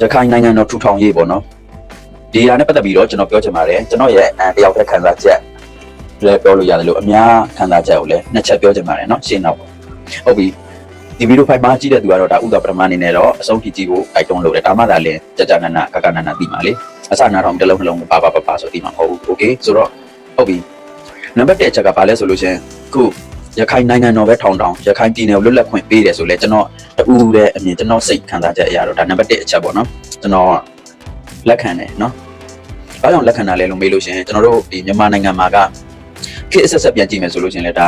ရခိုင်နိုင်ငံတော်ထူထောင်ရေးပေါ့နော်ဒီဟာနဲ့ပတ်သက်ပြီးတော့ကျွန်တော်ပြောချင်ပါတယ်ကျွန်တော်ရဲ့အတယောက်တည်းခံစားချက်လည်းပြောလို့ရတယ်လို့အများခံစားချက်ကိုလည်းနှစ်ချက်ပြောချင်ပါတယ်နော်ရှင်းတော့ပေါ့ဟုတ်ပြီဒီဗီဒီယိုဖိုင်မှာကြည့်တဲ့သူကတော့ဒါဥဒပရမအနေနဲ့တော့အဆုံးထိကြည့်ဖို့တိုက်တွန်းလို့တယ်ဒါမှသာလည်းကြကြနနကကနနသိမှာလေအစနာတော့တစ်လုံးတစ်လုံးပါပါပါပါဆိုသိမှာမဟုတ်ဘူးโอเคဆိုတော့ဟုတ်ပြီနံပါတ်1အချက်ကဘာလဲဆိုလို့ချင်းခု ရခိုင်နိုင်ငံတော်ပဲထောင်ထောင်ရခိုင်ပြည်နယ်ကိုလွတ်လပ်ခွင့်ပေးတယ်ဆိုလဲကျွန်တော်တူတူတဲ့အမြင်ကျွန်တော်စိတ်ခံစားချက်အရာတော့ဒါနံပါတ်1အချက်ပေါ့နော်ကျွန်တော်လက်ခံတယ်နော်ဘာကြောင့်လက်ခံတာလဲလို့မေးလို့ရှင်ကျွန်တော်တို့ဒီမြန်မာနိုင်ငံမှာကခေတ်အဆက်ဆက်ပြန်ကြည့်မယ်ဆိုလို့ရှင်လဲဒါ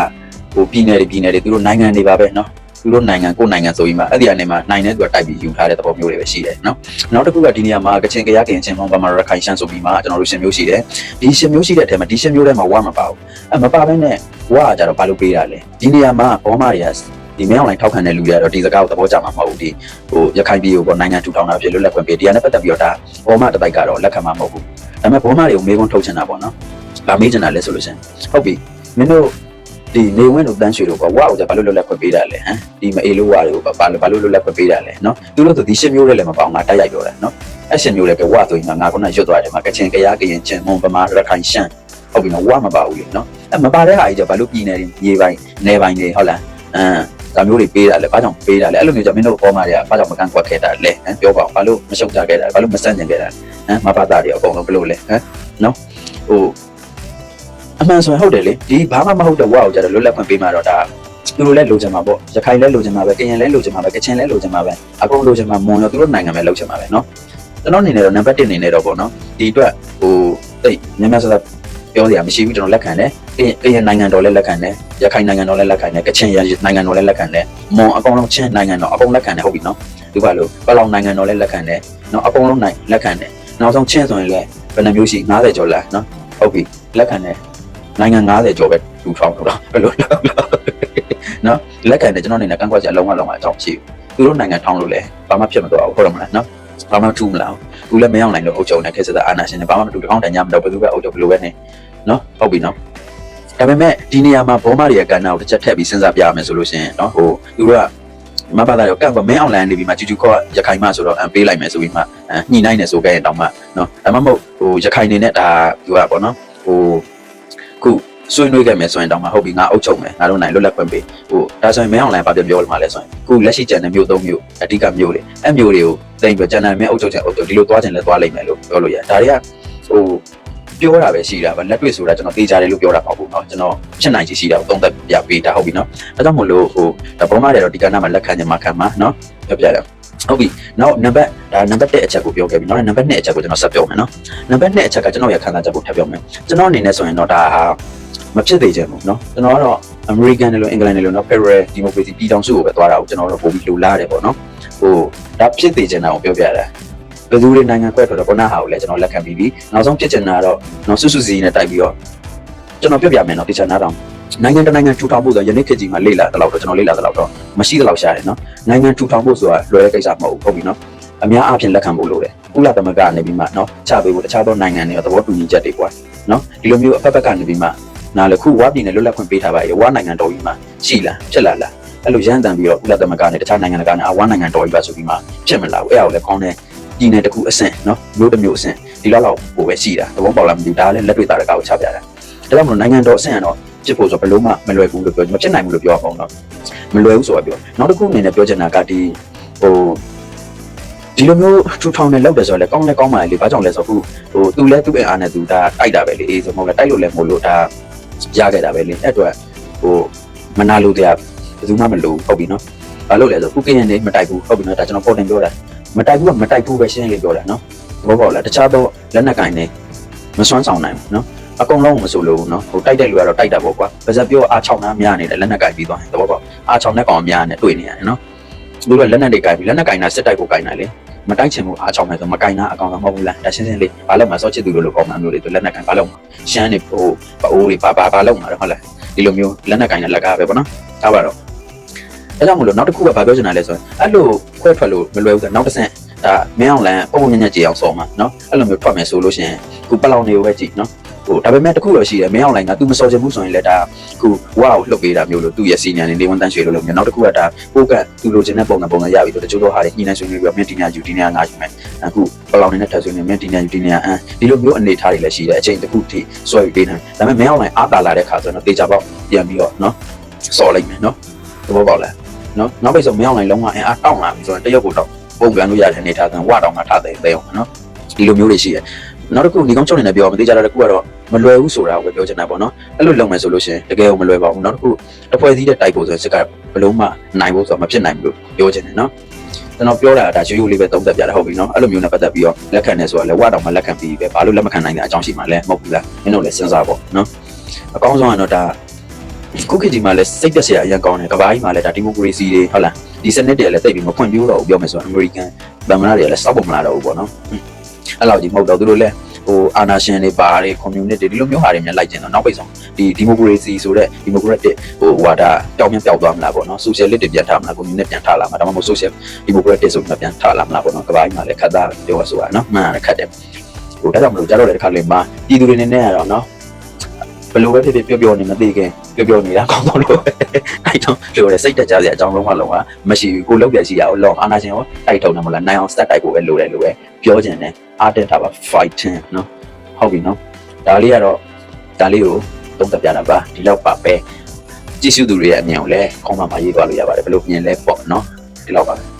ဟိုပြည်နယ်တွေပြည်နယ်တွေသူတို့နိုင်ငံတွေပါပဲနော်သူတို့နိုင်ငံကိုယ်နိုင်ငံဆိုပြီးမှအဲ့ဒီအနေမှာနိုင်တဲ့သူကတိုက်ပြီးယူထားတဲ့သဘောမျိုးတွေပဲရှိတယ်နော်နောက်တစ်ခုကဒီနေရာမှာကချင်ကရကင်ချင်းမောင်ဗမာရခိုင်ရှမ်းဆိုပြီးမှကျွန်တော်တို့ရှင်မျိုးရှိတယ်ဒီရှင်မျိုးရှိတဲ့အထက်မှာဒီရှင်မျိုးထဲမှာဝါမပါဘူးအဲမပါဘဲနဲ့ ဝါကကြတော့ဘာလို့ပေးတာလဲဒီနေရာမှာဘောမတွေကဒီမင်းအောင်လိုင်းထောက်ခံတဲ့လူတွေကတော့ဒီစကားကိုသဘောကျမှာမဟုတ်ဘူးဒီဟိုရခိုင်ပြည်ကိုပေါ့နိုင်ငံထူထောင်တာဖြစ်လို့လက်ခွင့်ပေးဒီကနေ့ပတ်သက်ပြီးတော့ဒါဘောမတစ်ပိုက်ကတော့လက်ခံမှာမဟုတ်ဘူးဒါပေမဲ့ဘောမတွေကိုမေးခွန်းထုတ်ချင်တာပေါ့နော်ဗာမေးချင်တာလဲဆိုလို့ရှင်ဟုတ်ပြီမင်းတို့ဒီနေဝင်တို့တန်းရွှေတို့ကဝါကိုကြဘာလို့လွတ်လပ်ခွင့်ပေးတာလဲဟမ်ဒီမအေးလို့ဝါတွေကိုဘာဘာလို့လွတ်လပ်ခွင့်ပေးတာလဲနော်သူတို့ဆိုဒီရှစ်မျိုးတွေလည်းမပေါအောင်ငါတိုက်ရိုက်ပြောတယ်နော်အဲ့ရှစ်မျိုးတွေကဝါဆိုရင်ငါခုနရွတ်သွားတယ်မှာကချင်ကရကရင်ချင်မွန်ဗမာရခိုင်ရှမ်း ဟုတ်ပြီနော်ဝါမပါဘူးလေနော်အဲ့မပါတဲ့ဟာကြီးကြဘာလို့ပြည်နေရေပိုင်းနေပိုင်းနေဟုတ်လားအမ်ဒါမျိုးတွေပေးတာလဲဘာကြောင့်ပေးတာလဲအဲ့လိုမျိုးကြောင့်မင်းတို့ပေါ်မှာတွေကဘာကြောင့်မကန့်ကွက်ခဲ့တာလဲဟမ်ပြောပါဦးဘာလို့မရှုပ်ကြခဲ့တာဘာလို့မစန့်ကျင်ခဲ့တာဟမ်မပါတာတွေအကုန်လုံးဘလို့လဲဟမ်နော်ဟိုအမှန်ဆိုရင်ဟုတ်တယ်လေဒီဘာမှမဟုတ်တဲ့ဝါကိုကြတော့လွတ်လပ်ခွင့်ပေးမှတော့ဒါသူတို့လည်းလိုချင်မှာပေါ့ရခိုင်လည်းလိုချင်မှာပဲကရင်လည်းလိုချင်မှာပဲကချင်လည်းလိုချင်မှာပဲအကုန်လိုချင်မှာမွန်ရောသူတို့နိုင်ငံပဲလိုချင်မှာပဲเนาะကျွန်တော်အနေနဲ့တော့နံပါတ်1အနေနဲ့တော့ပေါ့เนาะဒီအတွက်ဟိုတိတ်များများဆဆ ပြောစရာမရှိဘူးကျွန်တော်လက်ခံတယ်ကရင်နိုင်ငံတော်လည်းလက်ခံတယ်ရခိုင်နိုင်ငံတော်လည်းလက်ခံတယ်ကချင်နိုင်ငံတော်လည်းလက်ခံတယ်မွန်အကုန်လုံးချင်းနိုင်ငံတော်အကုန်လက်ခံတယ်ဟုတ်ပြီနော်ဒီပါလို့ပလောင်နိုင်ငံတော်လည်းလက်ခံတယ်နော်အကုန်လုံးနိုင်လက်ခံတယ်နောက်ဆုံးချင်းဆိုရင်လည်းဘယ်နှမျိုးရှိ90ကျော်လားနော်ဟုတ်ပြီလက်ခံတယ်နိုင်ငံ90ကျော်ပဲလူထောင်တော့ဘယ်လိုလဲနော်လက်ခံတယ်ကျွန်တော်အနေနဲ့ကန့်ကွက်ချက်အလုံးအလုံးအကြောင်းရှိဘူးသူတို့နိုင်ငံထောင်လို့လည်းဘာမှဖြစ်မသွားဘူးဟုတ်တယ်မလားနော် ဘာမှထူးမလားဘူးလည်းမရောက်နိုင်လို့အုပ်ချုပ်နေခဲ့စတဲ့အာဏာရှင်တွေဘာမှမတူတကောင်းတန်ကြမတော့ဘယ်သူပဲအုပ်ချုပ်ဘယ်လိုပဲနေနော်ဟုတ်ပြီနော်ဒါပေမဲ့ဒီနေရာမှာဘောမတွေရဲ့ကဏ္ဍကိုတစ်ချက်ထည့်ပြီးစဉ်းစားပြရမယ်ဆိုလို့ရှိရင်နော်ဟိုသူတို့ကမဘာသာရောကန့်ကွက်မင်းအောင်လိုင်းနေပြီးမှကျူကျူခေါ်ရခိုင်မဆိုတော့ပေးလိုက်မယ်ဆိုပြီးမှညှိနှိုင်းနေဆိုခဲ့ရင်တောင်မှနော်ဒါမှမဟုတ်ဟိုရခိုင်နေနဲ့ဒါသူကပေါ့နော်ဟိုခု ဆွေးနွေးခဲ့မယ်ဆိုရင်တောင်မှဟုတ်ပြီငါအုပ်ချုပ်မယ်ငါတို့နိုင်လွတ်လပ်ခွင့်ပေးဟိုဒါဆိုရင်မင်းအောင်လိုင်းဘာပြောပြောလို့မှလဲဆိုရင်ခုလက်ရှိကျန်တဲ့မျိုးသုံးမျိုးအဓိကမျိုးတွေအဲ့မျိုးတွေကိုတိမ်ပြကျန်တဲ့မင်းအုပ်ချုပ်ချင်အုပ်ချုပ်ဒီလိုသွားချင်လဲသွားလိမ့်မယ်လို့ပြောလို့ရတယ်ဒါတွေကဟိုပြောတာပဲရှိတာပဲလက်တွေ့ဆိုတာကျွန်တော်သိကြတယ်လို့ပြောတာမဟုတ်ဘူးเนาะကျွန်တော်ဖြစ်နိုင်ချေရှိတာကိုသုံးသပ်ပြပေးတာဟုတ်ပြီเนาะဒါကြောင့်မို့လို့ဟိုဒါဘောမတွေတော့ဒီကဏ္ဍမှာလက်ခံချင်မှာခံမှာเนาะပြောပြတယ်ဟုတ်ပြီနောက်နံပါတ်ဒါနံပါတ်1အချက်ကိုပြောခဲ့ပြီเนาะနံပါတ်2အချက်ကိုကျွန်တော်ဆက်ပြောမယ်เนาะနံပါတ်2အချက်ကကျွန်တော်ရခံစားချက်ကိုထပ်ပြောမယ်ကျွန်တော်အနေနဲ့ဆိုရင်တော့ဒါဟာ မဖြစ်သေးချင်ဘူးเนาะကျွန်တော်ကတော့ American နဲ့လို့ England နဲ့လို့เนาะ Federal Democracy ပြည်ထောင်စုကိုပဲသွားတာကိုကျွန်တော်တို့ပို့ပြီးလိုလားတယ်ပေါ့เนาะဟိုဒါဖြစ်သေးချင်တာကိုပြောပြတာဘယ်သူတွေနိုင်ငံခွဲထွက်တော့ခုနဟာကိုလည်းကျွန်တော်လက်ခံပြီးပြီနောက်ဆုံးဖြစ်ချင်တာတော့နော်စွတ်စွတ်စီနဲ့တိုက်ပြီးတော့ကျွန်တော်ပြောပြမယ်နော်တခြားနားတော့နိုင်ငံတနိုင်ငံထူထောင်ဖို့ဆိုယနေ့ခေတ်ကြီးမှာလေ့လာတလောက်တော့ကျွန်တော်လေ့လာတလောက်တော့မရှိတလောက်ရှာတယ်နော်နိုင်ငံထူထောင်ဖို့ဆိုတာလွယ်တဲ့ကိစ္စမဟုတ်ဘူးဟုတ်ပြီနော်အများအားဖြင့်လက်ခံဖို့လိုတယ်ကုလသမဂ္ဂကနေပြီးမှနော်ချပေးဖို့တခြားသောနိုင်ငံတွေသဘောတူညီချက်တွေကွာနော်ဒီလိုမျိုးအဖက်ဖက်ကနေပြီးမှ နားလေခုဝါပြည်နယ်လွတ်လပ်ခွင့်ပေးထားပါရဲ့ဝါနိုင်ငံတော်ကြီးမှာရှိလားဖြစ်လာလားအဲ့လိုရန်တန်ပြီးတော့ကုလသမဂ္ဂနဲ့တခြားနိုင်ငံတကာနဲ့အဝါနိုင်ငံတော်ကြီးပါဆိုပြီးမှဖြစ်မလာဘူးအဲ့ဒါကိုလည်းကောင်းတယ်ပြည်နယ်တစ်ခုအဆင့်နော်မျိုးတစ်မျိုးအဆင့်ဒီလောက်လောက်ဟိုပဲရှိတာသဘောပေါက်လားမသိဘူးဒါလည်းလက်တွေ့သားတကာကိုချပြတာဒါကြောင့်မလို့နိုင်ငံတော်အဆင့်ကတော့ဖြစ်ဖို့ဆိုဘယ်လို့မှမလွယ်ဘူးလို့ပြောမဖြစ်နိုင်ဘူးလို့ပြောအောင်တော့မလွယ်ဘူးဆိုတာပြောနောက်တစ်ခုအနေနဲ့ပြောချင်တာကဒီဟိုဒီလိုမျိုးထူထောင်နေလောက်တယ်ဆိုတော့လေကောင်းလဲကောင်းပါလေဘာကြောင့်လဲဆိုတော့ဟိုသူလဲသူ့ရဲ့အားနဲ့သူဒါတိုက်တာပဲလေအေးဆိုမဟုတ်လဲတိုက်လို့လည်းမဟုတ်လို့ဒါ ရခဲ့တာပဲလေအဲ့အတွက်ဟိုမနာလို့တရားဘယ်သူမှမလို့ဟုတ်ပြီနော်ဘာလို့လဲဆိုခုကရင်နေမတိုက်ဘူးဟုတ်ပြီနော်ဒါကျွန်တော်ပုံတင်ပြောတာမတိုက်ဘူးကမတိုက်ဘူးပဲရှင်းလေးပြောတာနော်ဘောပေါက်လားတခြားတော့လက်နက်ကင်နေမစွမ်းဆောင်နိုင်ဘူးနော်အကုန်လုံးမဆိုလို့နော်ဟိုတိုက်တဲ့လူကတော့တိုက်တာပေါ့ကွာပါဇက်ပြောအား6နားများနေတယ်လက်နက်ကင်ပြီးသွားရင်တဘောပေါက်အား6နဲ့ကောင်များနေတွေ့နေရတယ်နော်သူတို့လက်နက်တွေကင်ပြီးလက်နက်ကင်တာစစ်တိုက်ကိုကင်နိုင်လေ မတိုက်ချင်ဘူးအား6နဲ့ဆိုမကင်တာအကောင်တော့မဟုတ်ဘူးလားဒါရှင်းရှင်းလေးဘာလို့မစောချစ်သူလို့လို့ကောင်းမှမျိုးတွေသူလက်နက်ကင်ဘာလို့ရှမ်းနေဟိုပအိုးတွေဘာဘာဘာလို့မှာလဲဟုတ်လားဒီလိုမျိုးလက်နက်ကင်နဲ့လက်ကားပဲပေါ့နော်ဒါပါတော့အဲကြောင့်မလို့နောက်တစ်ခုကဘာပြောချင်တာလဲဆိုရင်အဲ့လိုခွဲထွက်လို့မလွယ်ဘူးဆိုနောက်တစ်ဆင့်ဒါမင်းအောင်လန်ပုံပုံညံ့ညံ့ကြည်အောင်ဆော်မှာနော်အဲ့လိုမျိုးထွက်မယ်ဆိုလို့ရှိရင်ခုပလောင်တွေကိုပဲကြည့်နော် ဟိုဒါပေမဲ့တခုတော့ရှိတယ်မင်းအောင်လိုင်းက तू မစော်ချင်ဘူးဆိုရင်လည်းဒါခုဝါကိုလှုပ်ပေးတာမျိုးလို့သူ့ရဲ့စီနီယာနေနေဝန်တန်းရွှေလို့လို့မျိုးနောက်တစ်ခုကဒါပိုးကသူလိုချင်တဲ့ပုံစံပုံစံရပြီဆိုတော့တချို့တော့ဟာတွေညှိနှိုင်းဆွေးနွေးပြီးတော့မင်းဒီနေရာယူဒီနေရာငါယူမယ်အခုပလောင်နေတဲ့ထပ်ဆွေးနွေးမင်းဒီနေရာယူဒီနေရာအန်ဒီလိုမျိုးအနေထားတွေလည်းရှိတယ်အချိန်တစ်ခုထိဆွဲပြီးပေးနိုင်ဒါပေမဲ့မင်းအောင်လိုင်းအားတာလာတဲ့ခါဆိုတော့တေချာပေါက်ပြန်ပြီးတော့နော်စော်လိုက်မယ်နော်သဘောပေါက်လားနော်နောက်ပိတ်ဆိုမင်းအောင်လိုင်းလုံးဝအင်အားတောင်းလာပြီဆိုတော့တရုတ်ကိုတော့ပုံကန်လို့ရတဲ့အနေထားကဝတောင်းမှထားတယ်ပဲအောင်နော်ဒီလိုမျိုးတွေရှိတယ် နောက်တစ်ခုဒီကောင်းချုပ်နေတယ်ပြောမသေးကြတာတစ်ခုကတော့မလွယ်ဘူးဆိုတာကိုပဲပြောချင်တာပေါ့နော်အဲ့လိုလုပ်မယ်ဆိုလို့ရှိရင်တကယ်ကိုမလွယ်ပါဘူးနောက်တစ်ခုတစ်ဖွဲ့စည်းတဲ့တိုက်ဖို့ဆိုရင်စကဘလုံးမှနိုင်ဖို့ဆိုတာမဖြစ်နိုင်ဘူးလို့ပြောချင်တယ်နော်ကျွန်တော်ပြောတာဒါရိုးရိုးလေးပဲသုံးသပ်ပြတာဟုတ်ပြီနော်အဲ့လိုမျိုးနဲ့ပတ်သက်ပြီးတော့လက်ခံနေဆိုတာလည်းဝါတောင်မှလက်ခံပြီးပဲဘာလို့လက်မခံနိုင်တဲ့အကြောင်းရှိမှလဲမဟုတ်ဘူးလားမင်းတို့လည်းစဉ်းစားပေါ့နော်အကောင်းဆုံးကတော့ဒါခုခေတ်ဒီမှာလည်းစိတ်သက်စရာအရင်ကောင်းတယ်ကဘာကြီးမှာလည်းဒါဒီမိုကရေစီတွေဟုတ်လားဒီစနစ်တွေလည်းတိတ်ပြီးမဖွင့်ပြတော့ဘူးပြောမယ်ဆိုရင်အမေရိကန်ဗမာတွေလည်းစောက်ပုံမလာတော့ဘူးပေါ့နော် အဲ့လောက်ကြီးမဟုတ်တော့သူတို့လည်းဟိုအာနာရှင်တွေပါတယ်ကွန်မြူနတီဒီလိုမျိုးဟာတွေများလိုက်ကျင်တော့နောက်ပိတ်ဆုံးဒီဒီမိုကရေစီဆိုတဲ့ဒီမိုကရက်တစ်ဟိုဟွာဒါတောင်းပြန်ပျောက်သွားမလားပေါ့နော်ဆိုရှယ်လစ်တွေပြန်ထားမလားကွန်မြူနတီပြန်ထားလာမှာဒါမှမဟုတ်ဆိုရှယ်ဒီမိုကရက်တစ်ဆိုပြီးပြန်ထားလာမလားပေါ့နော်ကဘာကြီးမှာလည်းခတ်သားပြောဆိုတာနော်မှန်တယ်ခတ်တယ်ဟိုဒါကြောင့်မလို့ကြားတော့လည်းတစ်ခါလေမှာပြည်သူတွေနေနေရတော့နော် ဘယ်လိုပဲဖြစ်ဖြစ်ပြောပြောနေမသိခင်ပြောပြောနေတာကောင်းတော့လို့အဲ့တော့လိုတယ်စိတ်တက်ကြစရာအကြောင်းလုံးဝလုံးဝမရှိဘူးကိုလောက်ပြရှိရအောင်လောအာနာရှင်ရောတိုက်ထုံတယ်မလားနိုင်အောင်စတက်တိုက်ဖို့ပဲလိုတယ်လို့ပဲပြောချင်တယ်အားတက်တာပါ fighting နော်ဟုတ်ပြီနော်ဒါလေးကတော့ဒါလေးကိုသုံးသပ်ပြတာပါဒီလောက်ပါပဲကြည့်ရှုသူတွေရဲ့အမြင်ကိုလည်းခေါင်းမှာမရေးသွားလို့ရပါတယ်ဘယ်လိုမြင်လဲပေါ့နော်ဒီလောက်ပါပဲ